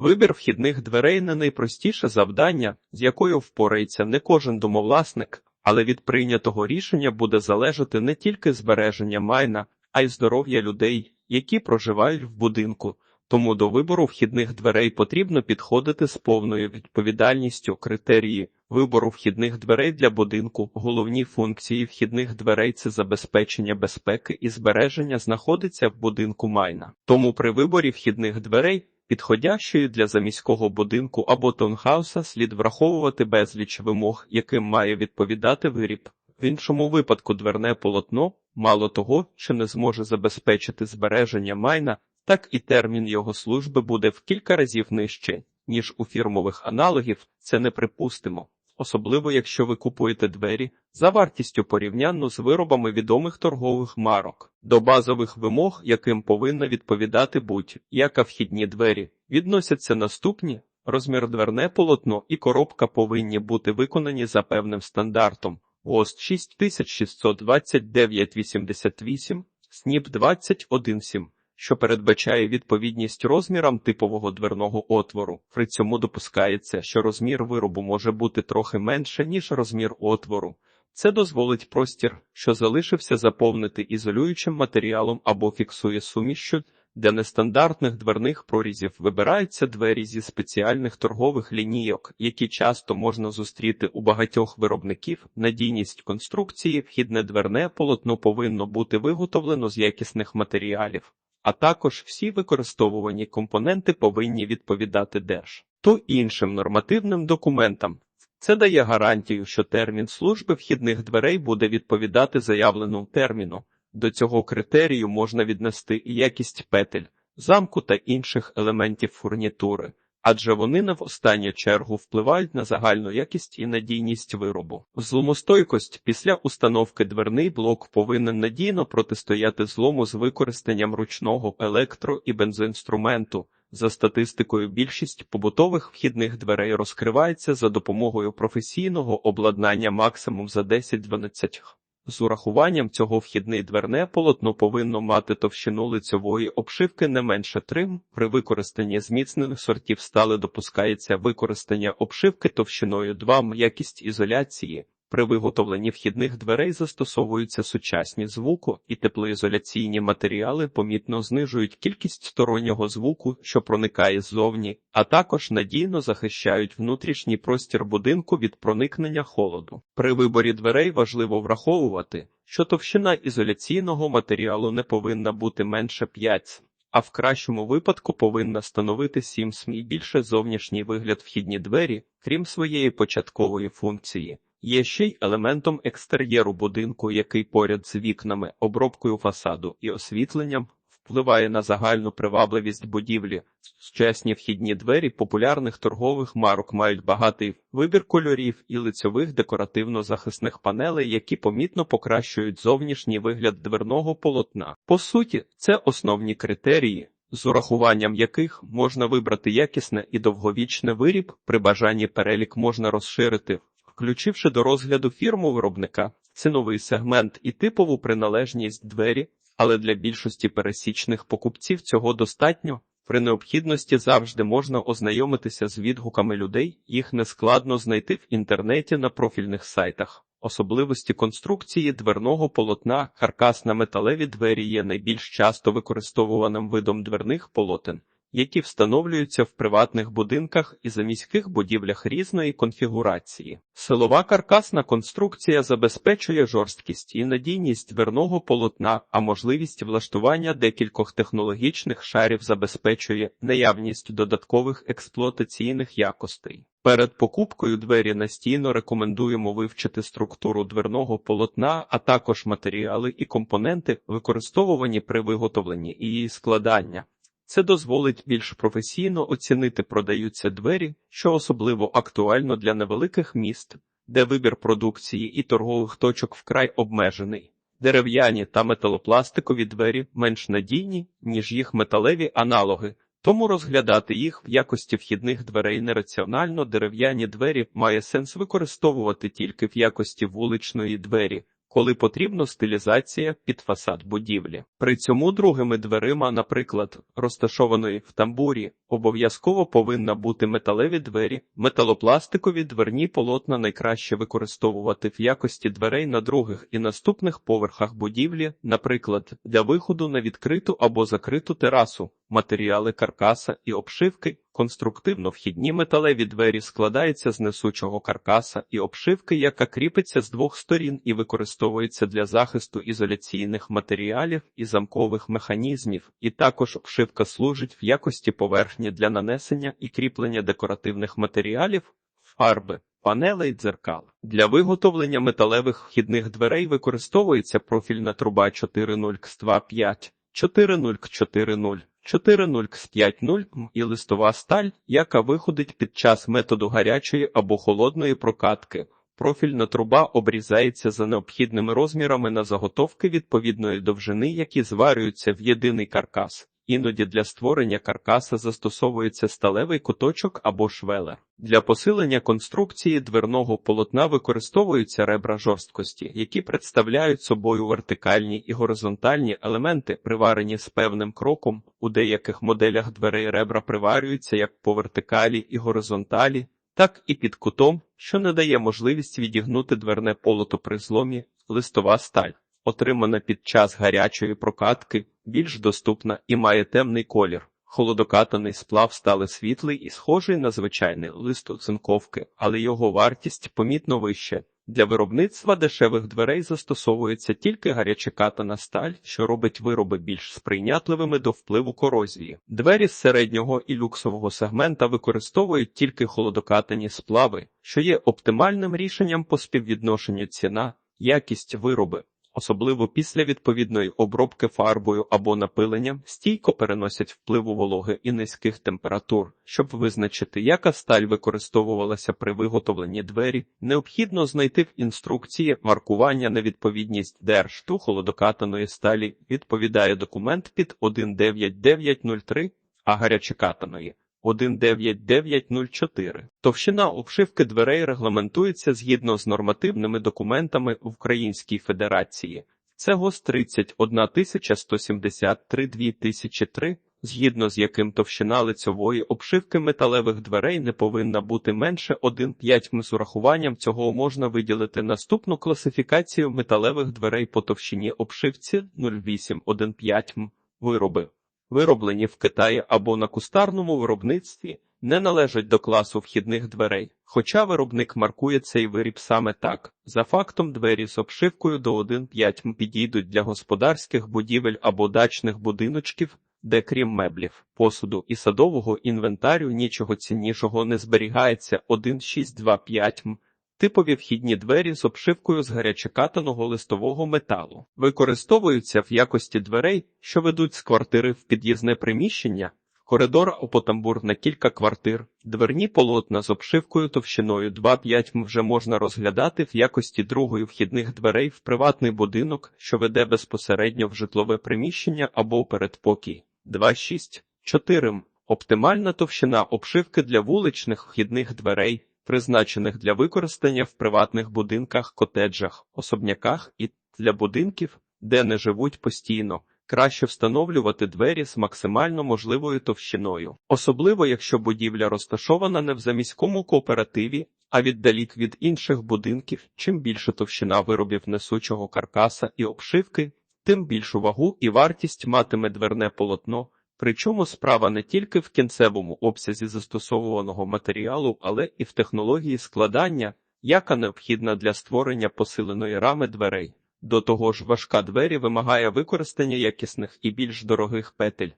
Вибір вхідних дверей не найпростіше завдання, з якою впорається не кожен домовласник, але від прийнятого рішення буде залежати не тільки збереження майна, а й здоров'я людей, які проживають в будинку. Тому до вибору вхідних дверей потрібно підходити з повною відповідальністю критерії вибору вхідних дверей для будинку. Головні функції вхідних дверей це забезпечення безпеки і збереження знаходиться в будинку майна. Тому при виборі вхідних дверей, підходящої для заміського будинку або тонгауса слід враховувати безліч вимог, яким має відповідати виріб. В іншому випадку дверне полотно, мало того, що не зможе забезпечити збереження майна, так і термін його служби буде в кілька разів нижче, ніж у фірмових аналогів, це неприпустимо. Особливо якщо ви купуєте двері за вартістю порівнянно з виробами відомих торгових марок. До базових вимог, яким повинна відповідати будь-яка вхідні двері, відносяться наступні. Розмір дверне полотно і коробка повинні бути виконані за певним стандартом. ОСТ 662988, СНІП 217, що передбачає відповідність розмірам типового дверного отвору. При цьому допускається, що розмір виробу може бути трохи менше, ніж розмір отвору. Це дозволить простір, що залишився заповнити ізолюючим матеріалом або фіксує сумішчю. Для нестандартних дверних прорізів вибираються двері зі спеціальних торгових лінійок, які часто можна зустріти у багатьох виробників. Надійність конструкції, вхідне дверне полотно повинно бути виготовлено з якісних матеріалів, а також всі використовувані компоненти повинні відповідати держ то іншим нормативним документам. Це дає гарантію, що термін служби вхідних дверей буде відповідати заявленому терміну. До цього критерію можна віднести і якість петель, замку та інших елементів фурнітури, адже вони не в останню чергу впливають на загальну якість і надійність виробу. Зломостойкость після установки дверний блок повинен надійно протистояти злому з використанням ручного електро- і бензоінструменту. За статистикою, більшість побутових вхідних дверей розкривається за допомогою професійного обладнання максимум за 10-12 з урахуванням цього вхідне дверне полотно повинно мати товщину лицьової обшивки не менше 3. При використанні зміцнених сортів стали допускається використання обшивки товщиною 2 якість ізоляції. При виготовленні вхідних дверей застосовуються сучасні звуку і теплоізоляційні матеріали помітно знижують кількість стороннього звуку, що проникає ззовні, а також надійно захищають внутрішній простір будинку від проникнення холоду. При виборі дверей важливо враховувати, що товщина ізоляційного матеріалу не повинна бути менше 5 а в кращому випадку повинна становити 7 см і більше зовнішній вигляд вхідні двері, крім своєї початкової функції. Є ще й елементом екстер'єру будинку, який поряд з вікнами, обробкою фасаду і освітленням впливає на загальну привабливість будівлі. Сучасні вхідні двері популярних торгових марок мають багатий вибір кольорів і лицьових декоративно-захисних панелей, які помітно покращують зовнішній вигляд дверного полотна. По суті, це основні критерії. З урахуванням яких можна вибрати якісне і довговічне виріб, при бажанні перелік можна розширити, включивши до розгляду фірму виробника, ціновий сегмент і типову приналежність двері, але для більшості пересічних покупців цього достатньо. При необхідності завжди можна ознайомитися з відгуками людей, їх нескладно знайти в інтернеті на профільних сайтах. Особливості конструкції дверного полотна, каркас на металеві двері є найбільш часто використовуваним видом дверних полотен, які встановлюються в приватних будинках і заміських будівлях різної конфігурації. Силова каркасна конструкція забезпечує жорсткість і надійність дверного полотна, а можливість влаштування декількох технологічних шарів забезпечує наявність додаткових експлуатаційних якостей. Перед покупкою двері настійно рекомендуємо вивчити структуру дверного полотна, а також матеріали і компоненти, використовувані при виготовленні і її складання. Це дозволить більш професійно оцінити продаються двері, що особливо актуально для невеликих міст, де вибір продукції і торгових точок вкрай обмежений. Дерев'яні та металопластикові двері менш надійні, ніж їх металеві аналоги, тому розглядати їх в якості вхідних дверей нераціонально дерев'яні двері має сенс використовувати тільки в якості вуличної двері, коли потрібно стилізація під фасад будівлі. При цьому другими дверима, наприклад, розташованої в тамбурі, обов'язково повинна бути металеві двері, металопластикові дверні полотна найкраще використовувати в якості дверей на других і наступних поверхах будівлі, наприклад, для виходу на відкриту або закриту терасу. Матеріали каркаса і обшивки конструктивно-вхідні металеві двері складаються з несучого каркаса і обшивки, яка кріпиться з двох сторін і використовується для захисту ізоляційних матеріалів і замкових механізмів, і також обшивка служить в якості поверхні для нанесення і кріплення декоративних матеріалів, фарби. Панелей дзеркал для виготовлення металевих вхідних дверей використовується профільна труба 40 кс 25 40 кс 40 40 кс 50 і листова сталь, яка виходить під час методу гарячої або холодної прокатки. Профільна труба обрізається за необхідними розмірами на заготовки відповідної довжини, які зварюються в єдиний каркас. Іноді для створення каркаса застосовується сталевий куточок або швелер. Для посилення конструкції дверного полотна використовуються ребра жорсткості, які представляють собою вертикальні і горизонтальні елементи, приварені з певним кроком. У деяких моделях дверей ребра приварюються як по вертикалі і горизонталі, так і під кутом, що не дає можливість відігнути дверне полото при зломі, листова сталь отримана під час гарячої прокатки, більш доступна і має темний колір. Холодокатаний сплав стали світлий і схожий на звичайний лист оцинковки, але його вартість помітно вища. Для виробництва дешевих дверей застосовується тільки гарячекатана сталь, що робить вироби більш сприйнятливими до впливу корозії. Двері з середнього і люксового сегмента використовують тільки холодокатані сплави, що є оптимальним рішенням по співвідношенню ціна, якість вироби особливо після відповідної обробки фарбою або напиленням, стійко переносять впливу вологи і низьких температур. Щоб визначити, яка сталь використовувалася при виготовленні двері, необхідно знайти в інструкції маркування на відповідність держту холодокатаної сталі відповідає документ під 19903, а гарячекатаної 19904. Товщина обшивки дверей регламентується згідно з нормативними документами в Українській Федерації. Це ГОС 31173 2003, згідно з яким товщина лицьової обшивки металевих дверей не повинна бути менше 1,5 м. З урахуванням цього можна виділити наступну класифікацію металевих дверей по товщині обшивці 0,8-1,5 м. Вироби вироблені в Китаї або на кустарному виробництві, не належать до класу вхідних дверей, хоча виробник маркує цей виріб саме так. За фактом двері з обшивкою до 1,5 м підійдуть для господарських будівель або дачних будиночків, де крім меблів, посуду і садового інвентарю нічого ціннішого не зберігається 1,625 м. Типові вхідні двері з обшивкою з гарячекатаного листового металу використовуються в якості дверей, що ведуть з квартири в під'їзне приміщення, коридор або тамбур на кілька квартир. Дверні полотна з обшивкою товщиною 2,5 м вже можна розглядати в якості другої вхідних дверей в приватний будинок, що веде безпосередньо в житлове приміщення або передпокій. 2,6 4 м. Оптимальна товщина обшивки для вуличних вхідних дверей призначених для використання в приватних будинках, котеджах, особняках і для будинків, де не живуть постійно. Краще встановлювати двері з максимально можливою товщиною, особливо якщо будівля розташована не в заміському кооперативі, а віддалік від інших будинків. Чим більше товщина виробів несучого каркаса і обшивки, тим більшу вагу і вартість матиме дверне полотно. Причому справа не тільки в кінцевому обсязі застосовуваного матеріалу, але і в технології складання, яка необхідна для створення посиленої рами дверей. До того ж, важка двері вимагає використання якісних і більш дорогих петель.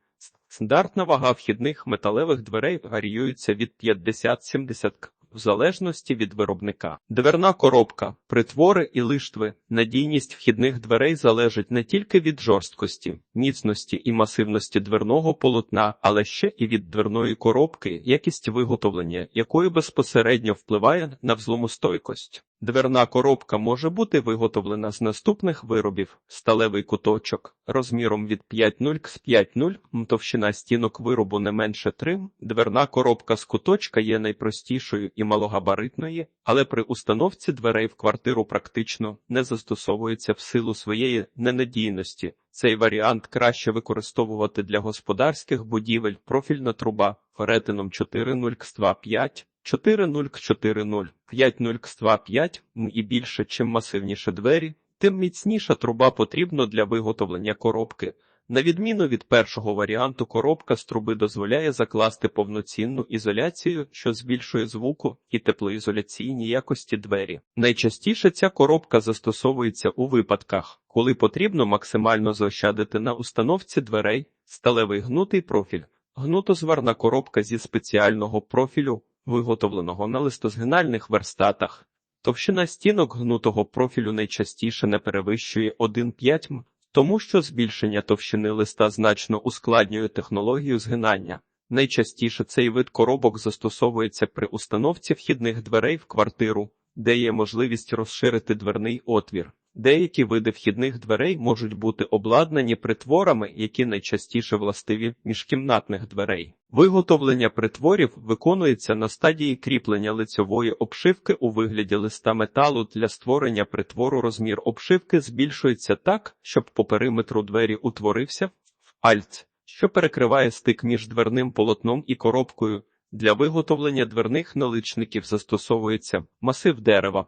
Стандартна вага вхідних металевих дверей варіюється від 50-70 к в залежності від виробника. Дверна коробка, притвори і лиштви. Надійність вхідних дверей залежить не тільки від жорсткості, міцності і масивності дверного полотна, але ще і від дверної коробки, якість виготовлення, якої безпосередньо впливає на взломостойкость. Дверна коробка може бути виготовлена з наступних виробів: сталевий куточок розміром від 5,0 к 5,0, м, товщина стінок виробу не менше 3. Дверна коробка з куточка є найпростішою і малогабаритної, але при установці дверей в квартиру практично не застосовується в силу своєї ненадійності. Цей варіант краще використовувати для господарських будівель, профільна труба перетином 4,0 к 2,5, 4,0 к 4,0, 5,0 к 2,5 м, і більше, чим масивніше двері, тим міцніша труба потрібна для виготовлення коробки. На відміну від першого варіанту, коробка з труби дозволяє закласти повноцінну ізоляцію, що збільшує звуку і теплоізоляційні якості двері. Найчастіше ця коробка застосовується у випадках, коли потрібно максимально заощадити на установці дверей, сталевий гнутий профіль, гнутозварна коробка зі спеціального профілю, виготовленого на листозгинальних верстатах. Товщина стінок гнутого профілю найчастіше не перевищує 1,5 м, тому що збільшення товщини листа значно ускладнює технологію згинання. Найчастіше цей вид коробок застосовується при установці вхідних дверей в квартиру, де є можливість розширити дверний отвір. Деякі види вхідних дверей можуть бути обладнані притворами, які найчастіше властиві міжкімнатних дверей. Виготовлення притворів виконується на стадії кріплення лицьової обшивки у вигляді листа металу для створення притвору. Розмір обшивки збільшується так, щоб по периметру двері утворився альц, що перекриває стик між дверним полотном і коробкою. Для виготовлення дверних наличників застосовується масив дерева.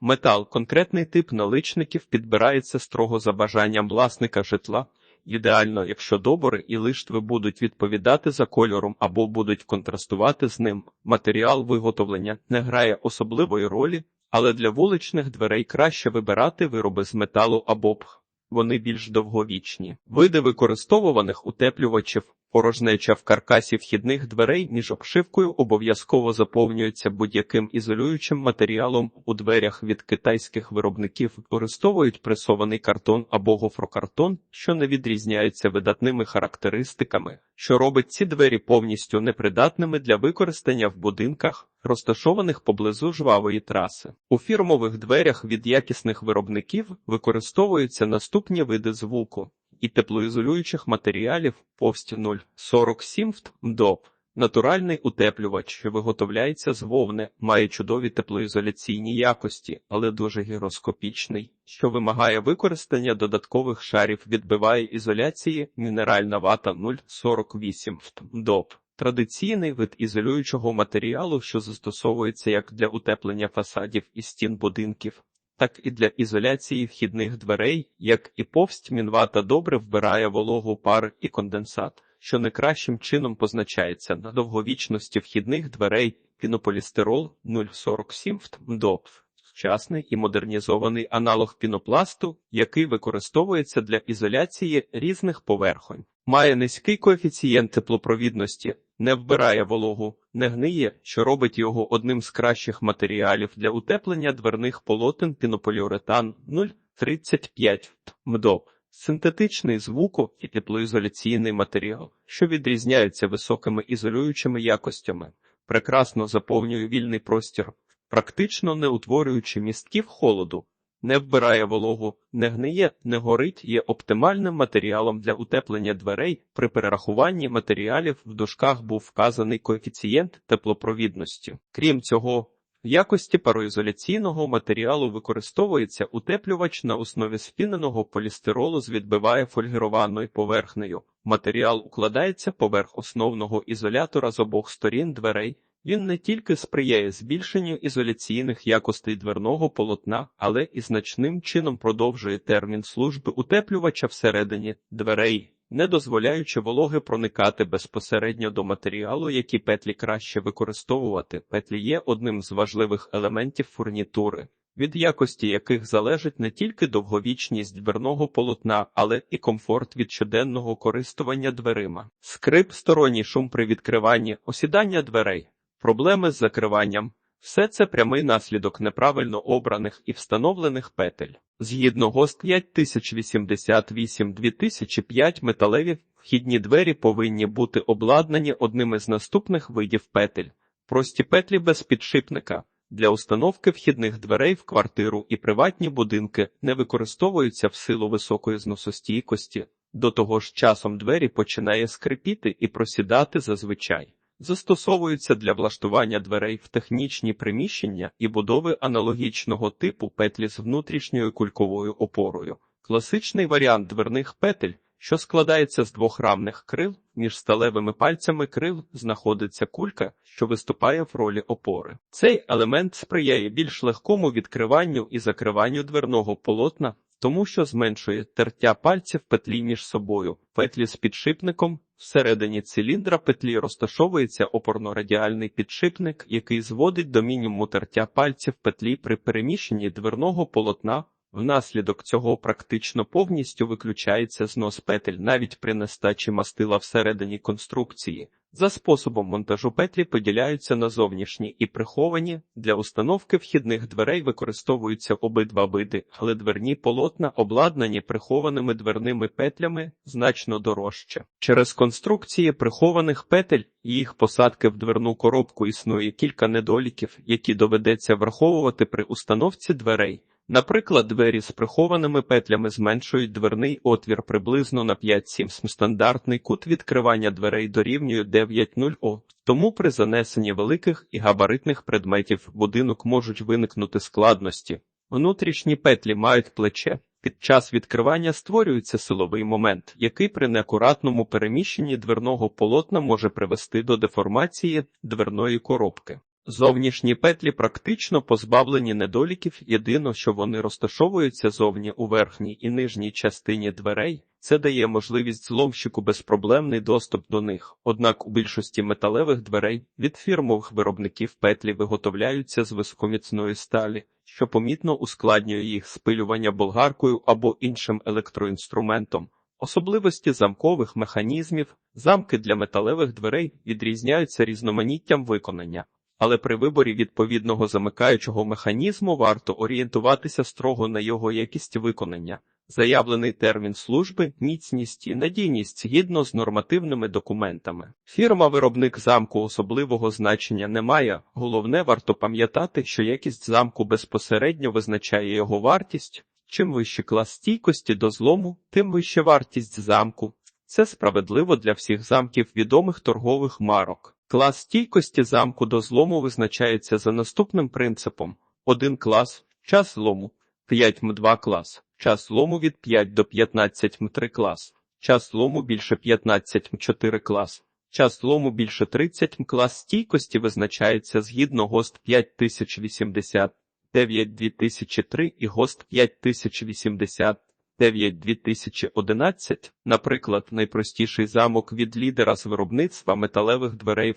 Метал, конкретний тип наличників підбирається строго за бажанням власника житла. Ідеально, якщо добори і лиштви будуть відповідати за кольором або будуть контрастувати з ним. Матеріал виготовлення не грає особливої ролі, але для вуличних дверей краще вибирати вироби з металу або пх. Вони більш довговічні. Види використовуваних утеплювачів Порожнеча в каркасі вхідних дверей між обшивкою обов'язково заповнюється будь-яким ізолюючим матеріалом. У дверях від китайських виробників використовують пресований картон або гофрокартон, що не відрізняється видатними характеристиками, що робить ці двері повністю непридатними для використання в будинках, розташованих поблизу жвавої траси. У фірмових дверях від якісних виробників використовуються наступні види звуку і теплоізолюючих матеріалів повсть 0,47 МДОП. Натуральний утеплювач, що виготовляється з вовни, має чудові теплоізоляційні якості, але дуже гіроскопічний, що вимагає використання додаткових шарів, відбиває ізоляції мінеральна вата 0,48 МДОП. Традиційний вид ізолюючого матеріалу, що застосовується як для утеплення фасадів і стін будинків, так і для ізоляції вхідних дверей, як і повсть мінвата добре вбирає вологу пар і конденсат, що не кращим чином позначається на довговічності вхідних дверей пінополістирол 047 МДОП. Сучасний і модернізований аналог пінопласту, який використовується для ізоляції різних поверхонь, має низький коефіцієнт теплопровідності, не вбирає вологу, не гниє, що робить його одним з кращих матеріалів для утеплення дверних полотен пінополіуретан 0,35 МДОП. Синтетичний звуку і теплоізоляційний матеріал, що відрізняються високими ізолюючими якостями, прекрасно заповнює вільний простір, практично не утворюючи містків холоду, не вбирає вологу, не гниє, не горить, є оптимальним матеріалом для утеплення дверей. При перерахуванні матеріалів в дужках був вказаний коефіцієнт теплопровідності. Крім цього, в якості пароізоляційного матеріалу використовується утеплювач на основі спіненого полістиролу з відбиває фольгірованою поверхнею. Матеріал укладається поверх основного ізолятора з обох сторін дверей. Він не тільки сприяє збільшенню ізоляційних якостей дверного полотна, але і значним чином продовжує термін служби утеплювача всередині дверей, не дозволяючи вологи проникати безпосередньо до матеріалу, які петлі краще використовувати. Петлі є одним з важливих елементів фурнітури. Від якості яких залежить не тільки довговічність дверного полотна, але і комфорт від щоденного користування дверима, скрип, сторонній шум при відкриванні, осідання дверей. Проблеми з закриванням все це прямий наслідок неправильно обраних і встановлених петель. Згідно ГОСТ 5088-2005 металеві вхідні двері повинні бути обладнані одним із наступних видів петель. Прості петлі без підшипника, для установки вхідних дверей в квартиру і приватні будинки не використовуються в силу високої зносостійкості. До того ж часом двері починає скрипіти і просідати зазвичай. Застосовуються для влаштування дверей в технічні приміщення і будови аналогічного типу петлі з внутрішньою кульковою опорою. Класичний варіант дверних петель, що складається з двох рамних крил, між сталевими пальцями крил знаходиться кулька, що виступає в ролі опори. Цей елемент сприяє більш легкому відкриванню і закриванню дверного полотна, тому що зменшує тертя пальців петлі між собою. Петлі з підшипником всередині циліндра петлі розташовується опорно-радіальний підшипник, який зводить до мінімуму тертя пальців петлі при переміщенні дверного полотна. Внаслідок цього практично повністю виключається знос петель навіть при нестачі мастила всередині конструкції. За способом монтажу петлі поділяються на зовнішні і приховані. Для установки вхідних дверей використовуються обидва види, але дверні полотна, обладнані прихованими дверними петлями, значно дорожче. Через конструкції прихованих петель і їх посадки в дверну коробку існує кілька недоліків, які доведеться враховувати при установці дверей. Наприклад, двері з прихованими петлями зменшують дверний отвір приблизно на 5-7 стандартний кут відкривання дверей дорівнює 9,0 О. Тому при занесенні великих і габаритних предметів в будинок можуть виникнути складності. Внутрішні петлі мають плече. Під час відкривання створюється силовий момент, який при неакуратному переміщенні дверного полотна може привести до деформації дверної коробки. Зовнішні петлі практично позбавлені недоліків, єдино, що вони розташовуються зовні у верхній і нижній частині дверей, це дає можливість зловщику безпроблемний доступ до них. Однак у більшості металевих дверей від фірмових виробників петлі виготовляються з високоміцної сталі, що помітно ускладнює їх спилювання болгаркою або іншим електроінструментом. Особливості замкових механізмів, замки для металевих дверей відрізняються різноманіттям виконання але при виборі відповідного замикаючого механізму варто орієнтуватися строго на його якість виконання. Заявлений термін служби, міцність і надійність згідно з нормативними документами. Фірма-виробник замку особливого значення не має. Головне, варто пам'ятати, що якість замку безпосередньо визначає його вартість. Чим вищий клас стійкості до злому, тим вища вартість замку. Це справедливо для всіх замків відомих торгових марок. Клас стійкості замку до злому визначається за наступним принципом: 1 клас, час злому, 5 м 2 клас, час злому від 5 до 15 м 3 клас, час злому більше 15 м 4 клас, час злому більше 30 м клас стійкості визначається згідно ГОСТ 5080, 9 2003 і ГОСТ 5080. 9-2011, наприклад, найпростіший замок від лідера з виробництва металевих дверей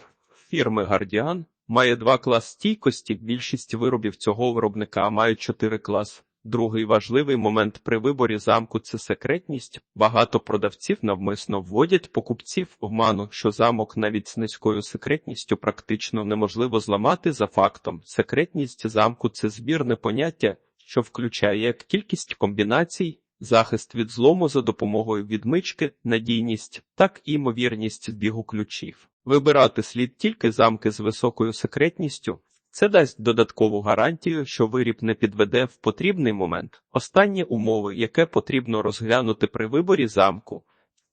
фірми Guardian має два клас стійкості. Більшість виробів цього виробника мають чотири клас. Другий важливий момент при виборі замку це секретність. Багато продавців навмисно вводять покупців в ману, що замок навіть з низькою секретністю практично неможливо зламати за фактом. Секретність замку це збірне поняття, що включає як кількість комбінацій захист від злому за допомогою відмички, надійність, так і ймовірність збігу ключів. Вибирати слід тільки замки з високою секретністю. Це дасть додаткову гарантію, що виріб не підведе в потрібний момент. Останні умови, яке потрібно розглянути при виборі замку.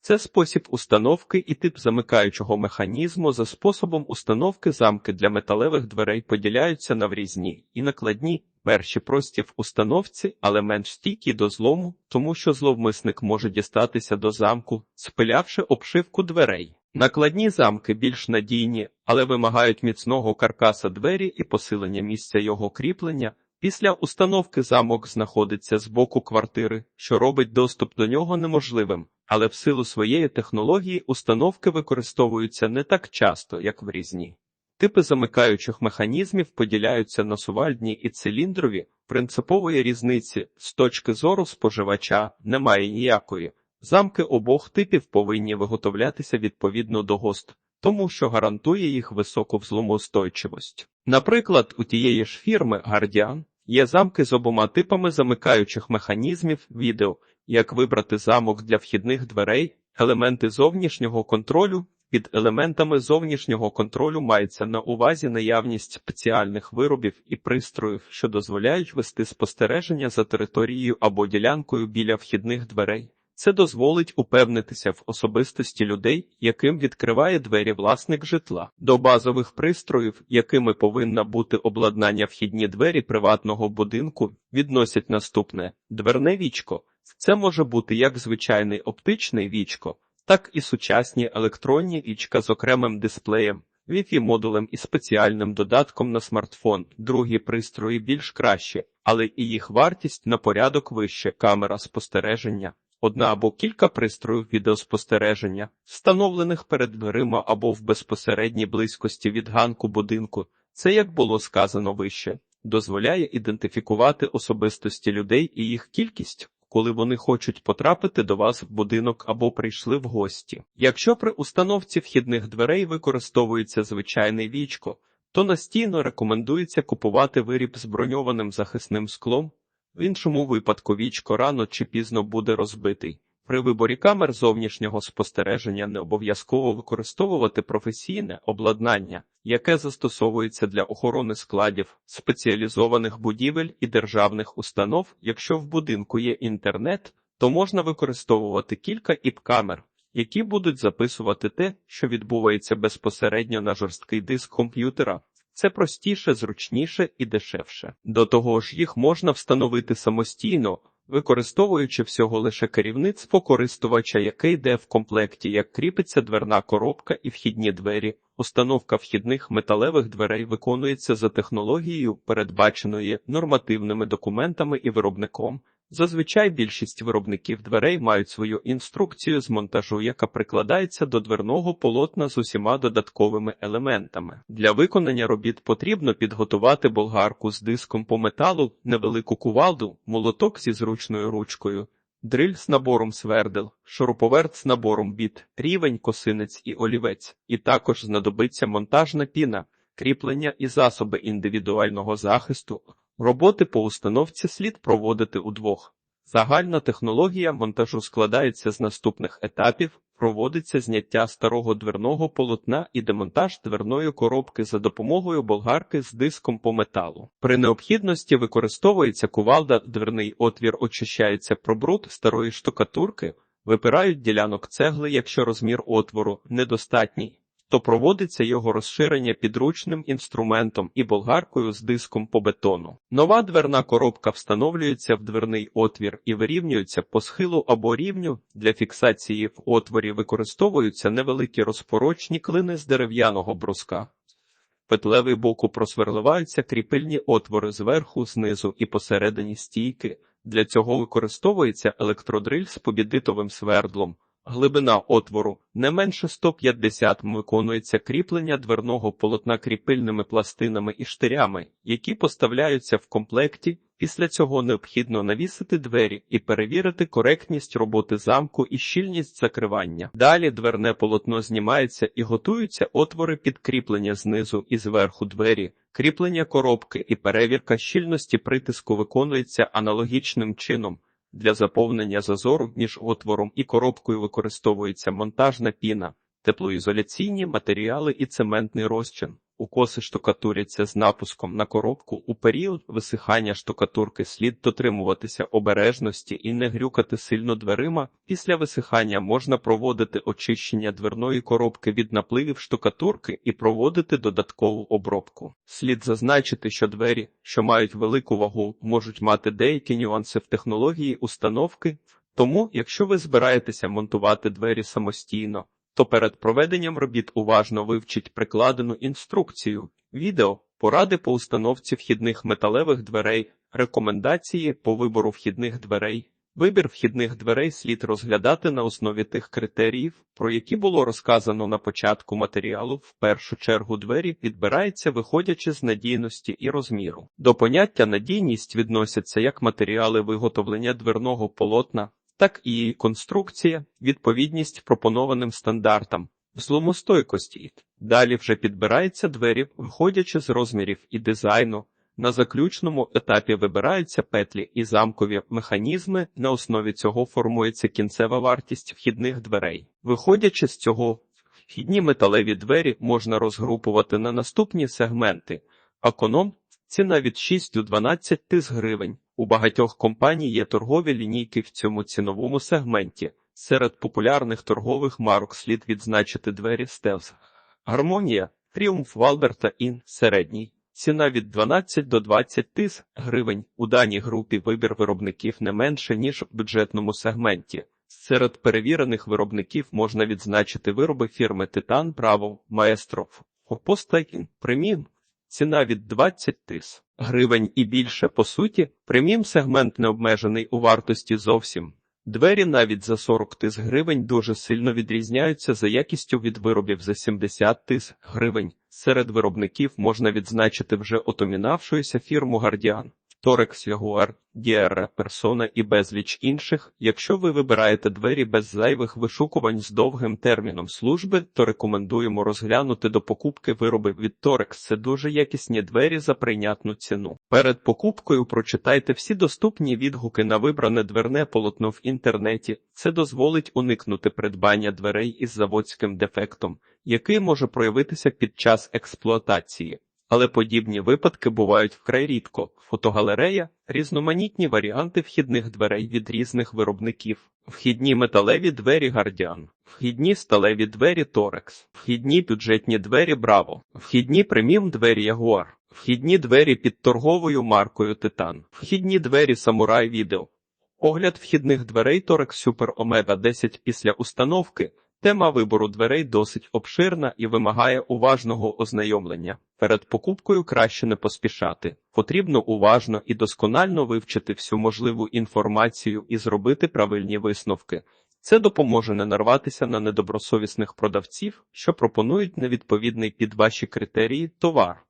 Це спосіб установки і тип замикаючого механізму за способом установки замки для металевих дверей поділяються на врізні і накладні. Перші прості в установці, але менш стійкі до злому, тому що зловмисник може дістатися до замку, спилявши обшивку дверей. Накладні замки більш надійні, але вимагають міцного каркаса двері і посилення місця його кріплення. Після установки замок знаходиться з боку квартири, що робить доступ до нього неможливим, але в силу своєї технології установки використовуються не так часто, як в різні. Типи замикаючих механізмів поділяються на сувальдні і циліндрові. Принципової різниці з точки зору споживача немає ніякої. Замки обох типів повинні виготовлятися відповідно до ГОСТ, тому що гарантує їх високу взломоустойчивость. Наприклад, у тієї ж фірми Guardian є замки з обома типами замикаючих механізмів відео, як вибрати замок для вхідних дверей, елементи зовнішнього контролю, Під елементами зовнішнього контролю мається на увазі наявність спеціальних виробів і пристроїв, що дозволяють вести спостереження за територією або ділянкою біля вхідних дверей. Це дозволить упевнитися в особистості людей, яким відкриває двері власник житла. До базових пристроїв, якими повинна бути обладнання вхідні двері приватного будинку, відносять наступне дверне вічко. Це може бути як звичайний оптичний вічко, так і сучасні електронні вічка з окремим дисплеєм, Wi-Fi модулем і спеціальним додатком на смартфон. Другі пристрої більш кращі, але і їх вартість на порядок вище камера спостереження. Одна або кілька пристроїв відеоспостереження, встановлених перед дверима або в безпосередній близькості від ганку будинку, це, як було сказано вище, дозволяє ідентифікувати особистості людей і їх кількість, коли вони хочуть потрапити до вас в будинок або прийшли в гості. Якщо при установці вхідних дверей використовується звичайне вічко, то настійно рекомендується купувати виріб з броньованим захисним склом. В іншому випадку вічко рано чи пізно буде розбитий. При виборі камер зовнішнього спостереження не обов'язково використовувати професійне обладнання, яке застосовується для охорони складів, спеціалізованих будівель і державних установ. Якщо в будинку є інтернет, то можна використовувати кілька іп-камер, які будуть записувати те, що відбувається безпосередньо на жорсткий диск комп'ютера. Це простіше, зручніше і дешевше. До того ж, їх можна встановити самостійно, використовуючи всього лише керівництво користувача, яке йде в комплекті, як кріпиться дверна коробка і вхідні двері. Установка вхідних металевих дверей виконується за технологією, передбаченою нормативними документами і виробником. Зазвичай більшість виробників дверей мають свою інструкцію з монтажу, яка прикладається до дверного полотна з усіма додатковими елементами. Для виконання робіт потрібно підготувати болгарку з диском по металу, невелику кувалду, молоток зі зручною ручкою, дриль з набором свердел, шуруповерт з набором біт, рівень, косинець і олівець, і також знадобиться монтажна піна, кріплення і засоби індивідуального захисту. Роботи по установці слід проводити удвох. Загальна технологія монтажу складається з наступних етапів: проводиться зняття старого дверного полотна і демонтаж дверної коробки за допомогою болгарки з диском по металу. При необхідності використовується кувалда, дверний отвір очищається про бруд старої штукатурки, випирають ділянок цегли, якщо розмір отвору недостатній то проводиться його розширення підручним інструментом і болгаркою з диском по бетону. Нова дверна коробка встановлюється в дверний отвір і вирівнюється по схилу або рівню. Для фіксації в отворі використовуються невеликі розпорочні клини з дерев'яного бруска. Петлевий боку просверливаються кріпильні отвори зверху, знизу і посередині стійки. Для цього використовується електродриль з побідитовим свердлом. Глибина отвору не менше 150 м виконується кріплення дверного полотна кріпильними пластинами і штирями, які поставляються в комплекті. Після цього необхідно навісити двері і перевірити коректність роботи замку і щільність закривання. Далі дверне полотно знімається і готуються отвори під кріплення знизу і зверху двері, кріплення коробки і перевірка щільності притиску виконується аналогічним чином. Для заповнення зазору між отвором і коробкою використовується монтажна піна, теплоізоляційні матеріали і цементний розчин. Укоси штукатуряться з напуском на коробку. У період висихання штукатурки слід дотримуватися обережності і не грюкати сильно дверима. Після висихання можна проводити очищення дверної коробки від напливів штукатурки і проводити додаткову обробку. Слід зазначити, що двері, що мають велику вагу, можуть мати деякі нюанси в технології установки. Тому, якщо ви збираєтеся монтувати двері самостійно, то перед проведенням робіт уважно вивчіть прикладену інструкцію, відео, поради по установці вхідних металевих дверей, рекомендації по вибору вхідних дверей. Вибір вхідних дверей слід розглядати на основі тих критеріїв, про які було розказано на початку матеріалу. В першу чергу двері підбираються, виходячи з надійності і розміру. До поняття надійність відносяться як матеріали виготовлення дверного полотна, так і її конструкція, відповідність пропонованим стандартам, зломостойкості. Далі вже підбираються двері, виходячи з розмірів і дизайну. На заключному етапі вибираються петлі і замкові механізми. На основі цього формується кінцева вартість вхідних дверей. Виходячи з цього, Вхідні металеві двері можна розгрупувати на наступні сегменти. Аконом – ціна від 6 до 12 тисяч гривень. У багатьох компаній є торгові лінійки в цьому ціновому сегменті. Серед популярних торгових марок слід відзначити двері Стелс. Гармонія, Тріумф Валбер та Ін середній. Ціна від 12 до 20 тисяч гривень. У даній групі вибір виробників не менше, ніж в бюджетному сегменті. Серед перевірених виробників можна відзначити вироби фірми Титан, Браво, Маестро, Опоста Преміум. Ціна від 20 тисяч гривень і більше. По суті, преміум сегмент не обмежений у вартості зовсім. Двері навіть за 40 тис гривень дуже сильно відрізняються за якістю від виробів за 70 тис гривень. Серед виробників можна відзначити вже отомінавшуюся фірму Guardian, Torex Jaguar, Dierra Persona і безліч інших. Якщо ви вибираєте двері без зайвих вишукувань з довгим терміном служби, то рекомендуємо розглянути до покупки вироби від Torex. Це дуже якісні двері за прийнятну ціну. Перед покупкою прочитайте всі доступні відгуки на вибране дверне полотно в інтернеті. Це дозволить уникнути придбання дверей із заводським дефектом, який може проявитися під час експлуатації. Але подібні випадки бувають вкрай рідко. Фотогалерея різноманітні варіанти вхідних дверей від різних виробників. Вхідні металеві двері Guardian, вхідні сталеві двері Torex, вхідні бюджетні двері Bravo, вхідні преміум двері Jaguar, вхідні двері під торговою маркою Titan, вхідні двері Samurai Video. Огляд вхідних дверей Torex Super Omega 10 після установки. Тема вибору дверей досить обширна і вимагає уважного ознайомлення. Перед покупкою краще не поспішати. Потрібно уважно і досконально вивчити всю можливу інформацію і зробити правильні висновки. Це допоможе не нарватися на недобросовісних продавців, що пропонують невідповідний під ваші критерії товар.